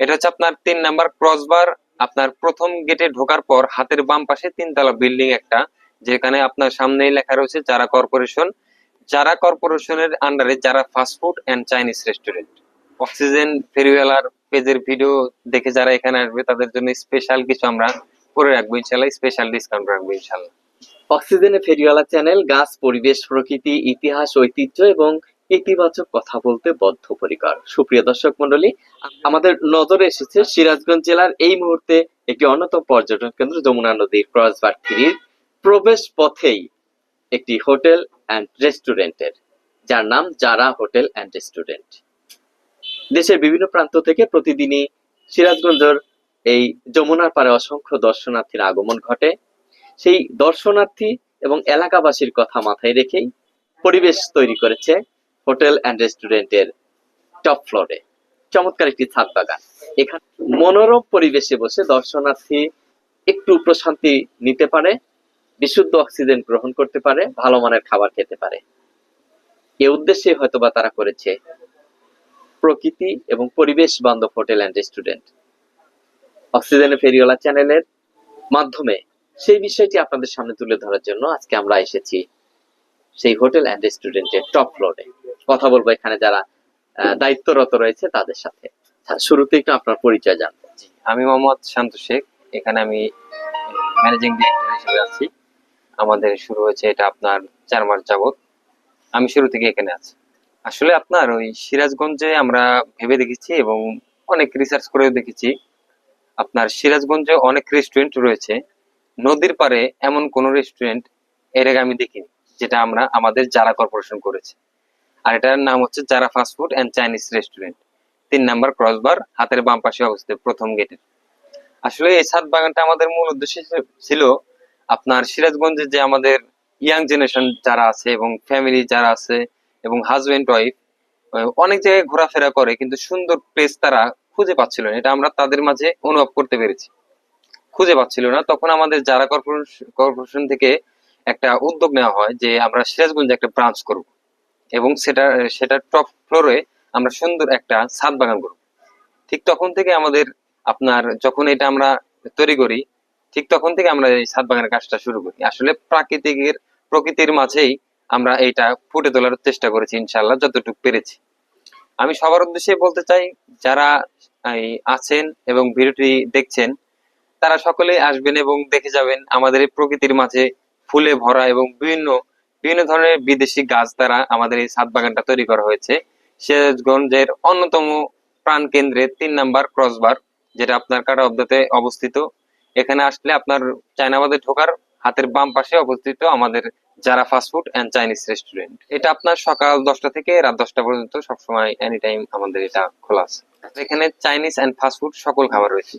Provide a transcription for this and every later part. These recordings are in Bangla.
এটা হচ্ছে আপনার তিন নাম্বার ক্রসবার আপনার প্রথম গেটে ঢোকার পর হাতের বাম পাশে তিনতলা বিল্ডিং একটা, যেখানে আপনার সামনেই লেখা রয়েছে যারা কর্পোরেশন যারা কর্পোরেশনের আন্ডারে Zara fast food and Chinese restaurant Oxygen ফেরিওয়ালার পেজের ভিডিও দেখে যারা এখানে আসবে, তাদের জন্য স্পেশাল কিছু আমরা করে রাখব ইনশাল্লাহ স্পেশাল ডিসকাউন্ট রাখব ইনশাল্লাহ অক্সিজেনে ফেরিওয়ালা চ্যানেল গাছ, পরিবেশ, প্রকৃতি, ইতিহাস, ঐতিহ্য এবং ইতিবাচক কথা বলতে বদ্ধপরিকর। সুপ্রিয় দর্শক মন্ডলী আমাদের নজরে এসেছে সিরাজগঞ্জ জেলার এই মুহূর্তে একটি অন্যতম পর্যটন কেন্দ্র, যমুনা নদীর ক্রসবার প্রবেশ পথেই একটি হোটেল অ্যান্ড রেস্টুরেন্টের, যার নাম যারা হোটেল অ্যান্ড রেস্টুরেন্ট। দেশের বিভিন্ন প্রান্ত থেকে প্রতিদিনই সিরাজগঞ্জের এই যমুনার পারে অসংখ্য দর্শনার্থীর আগমন ঘটে। সেই দর্শনার্থী এবং এলাকাবাসীর কথা মাথায় রেখেই পরিবেশ তৈরি করেছে হোটেল অ্যান্ড রেস্টুরেন্টের টপ ফ্লোরে। চমৎকার একটি ছাদ বাগান। এখানে মনোরম পরিবেশে বসে দর্শনার্থী একটু প্রশান্তি নিতে পারে, বিশুদ্ধ অক্সিজেন গ্রহণ করতে পারে, ভালো মানের খাবার খেতে পারে। এ উদ্দেশ্যে হয়তোবা তারা করেছে প্রকৃতি এবং পরিবেশ বান্ধব হোটেল অ্যান্ড রেস্টুরেন্ট। অক্সিজেনের ফেরিওয়ালা চ্যানেলের মাধ্যমে সেই বিষয়টি আপনাদের সামনে তুলে ধরার জন্য আজকে আমরা এসেছি সেই হোটেল অ্যান্ড রেস্টুরেন্টের টপ ফ্লোরে। কথা বলব এখানে যারা দায়িত্বরত রয়েছে তাদের সাথে। শুরুতে একটু আপনার পরিচয় জানব আমি মোহাম্মদ শান্ত শেখ। এখানে আমি ম্যানেজিং ডিরেক্টর হিসেবে আছি। আমাদের শুরু হয়েছে এটা আপনার চার মাস যাবত আমি শুরু থেকে এখানে আছি। আসলে আপনার ওই সিরাজগঞ্জে আমরা ভেবে দেখেছি এবং অনেক রিসার্চ করেও দেখেছি। আপনার সিরাজগঞ্জে অনেক রেস্টুরেন্ট রয়েছে। নদীর পারে এমন কোন রেস্টুরেন্টের আগে আমি দেখিনি, যেটা আমরা আমাদের যারা কর্পোরেশন করেছে। আর এটার নাম হচ্ছে Zara fast food and Chinese restaurant. তিন নাম্বার ক্রসবার, হাতের বাম পাশে অবস্থিত প্রথম গেটের। আসলে এই ছাদ বাগানটা আমাদের মূল উদ্দেশ্য ছিল আপনার সিরাজগঞ্জে যে আমাদের ইয়াং জেনারেশন যারা আছে এবং ফ্যামিলি যারা আছে এবং হাজবেন্ড ওয়াইফ অনেক জায়গায় ঘোরাফেরা করে কিন্তু সুন্দর প্লেস তারা খুঁজে পাচ্ছিল না। এটা আমরা তাদের মাঝে অনুভব করতে পেরেছি। খুঁজে পাচ্ছিল না। তখন আমাদের যারা কর্পোরেশন কর্পোরেশন থেকে একটা উদ্যোগ নেওয়া হয় যে আমরা সিরাজগঞ্জে একটা ব্রাঞ্চ করব। এবং সেটা সেটা টপ ফ্লোরে আমরা সুন্দর একটা ছাদ বাগান করব। ঠিক তখন থেকে আমাদের আপনার যখন এটা আমরা তৈরি করি, ঠিক তখন থেকে আমরা এই ছাদ বাগানের কাজটা শুরু করি। আসলে প্রাকৃতিকের, প্রকৃতির মাঝেই আমরা এইটা ফুটে তোলার চেষ্টা করেছি ইনশাল্লাহ যতটুকু পেরেছি। আমি সবার উদ্দেশ্যে বলতে চাই, যারা আছেন এবং ভিডিওটি দেখছেন, তারা সকলে আসবেন এবং দেখে যাবেন আমাদের এই প্রকৃতির মাঝে ফুলে ভরা এবং বিভিন্ন বিভিন্ন ধরনের বিদেশি গাছ দ্বারা আমাদের এই ছাদ বাগানটা তৈরি করা হয়েছে। সিরাজগঞ্জের অন্যতম প্রাণ কেন্দ্রে তিন নাম্বার ক্রসবার, যেটা আপনার কাটা অব্দতে অবস্থিত। এখানে আসলে আপনার চায়নাবাদে ঢোকার হাতের বাম পাশে অবস্থিত আমাদের যারা ফাস্টফুড এন্ড চাইনিজ রেস্টুরেন্ট। এটা আপনার সকাল দশটা থেকে রাত দশটা পর্যন্ত সবসময় এনি টাইম আমাদের এটা খোলা আছে। এখানে চাইনিজ এন্ড ফাস্টফুড সকল খাবার রয়েছে।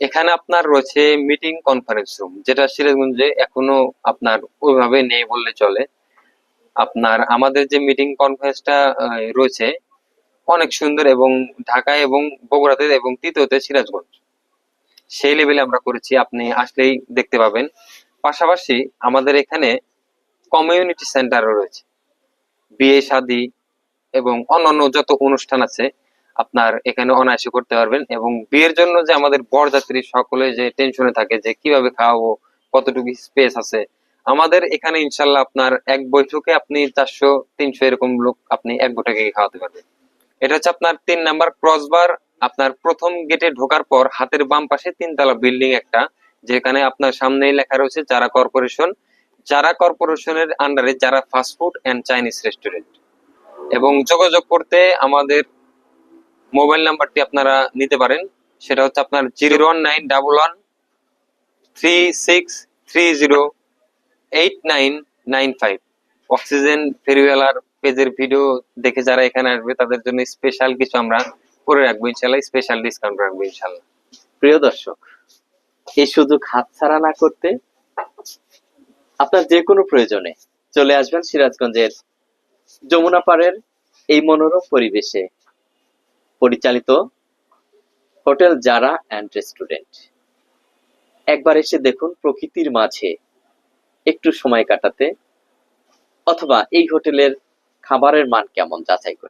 এখানে আপনার রয়েছে মিটিং কনফারেন্স রুম যেটা সিরাজগঞ্জে এখনও আপনার ওইভাবে নেই বললে চলে। আপনার আমাদের যে মিটিং কনফারেন্সটা রয়েছে, অনেক সুন্দর এবং ঢাকায় এবং বগুড়াতে এবং তৃতীয়তে সিরাজগঞ্জ। সেই লেভেলে আমরা করেছি, আপনি আসলেই দেখতে পাবেন। পাশাপাশি আমাদের এখানে কমিউনিটি সেন্টারও রয়েছে। বিয়ে, শাদী এবং অন্যান্য যত অনুষ্ঠান আছে আপনার এখানে অনায়াসে করতে পারবেন এবং বিয়ের জন্য যে আমাদের বরযাত্রী সকলে যে টেনশনে থাকে যে কীভাবে খাওয়াবো, কতটুকু স্পেস আছে, আমাদের এখানে ইনশাল্লাহ আপনার এক বৈঠকে আপনি চারশো, তিনশো এরকম লোক আপনি এক বৈঠকে খাওয়াতে পারবেন। এটা হচ্ছে আপনার তিন নাম্বার ক্রসবার আপনার প্রথম গেটে ঢোকার পর হাতের বাম পাশে তিনতলা বিল্ডিং একটা, যেখানে আপনার সামনেই লেখা রয়েছে যারা কর্পোরেশন। যারা কর্পোরেশনের আন্ডারে যারা ফাস্টফুড এন্ড চাইনিজ রেস্টুরেন্ট এবং যোগাযোগ করতে আমাদের মোবাইল নাম্বারটি আপনারা নিতে পারেন। সেটা হচ্ছে আপনার zero one nine double one three six three zero eight nine nine five. Oxygen ফেরিওয়ালার পেজের ভিডিও দেখে যারা এখানে আসবে, তাদের জন্য স্পেশাল কিছু আমরা করে রাখব ইনশাল্লাহ স্পেশাল ডিসকাউন্ট রাখব ইনশাল্লাহ প্রিয় দর্শক, এই সুযোগ হাতছাড়া না করতে আপনার যে কোনো প্রয়োজনে চলে আসবেন সিরাজগঞ্জের যমুনা পাড়ের এই মনোরম পরিবেশে। পরিচালিত হোটেল জারা অ্যান্ড রেস্টুরেন্ট। একবার এসে দেখুন প্রকৃতির মাঝে একটু সময় কাটাতে, অথবা এই হোটেলের খাবারের মান কেমন যাচাই করে।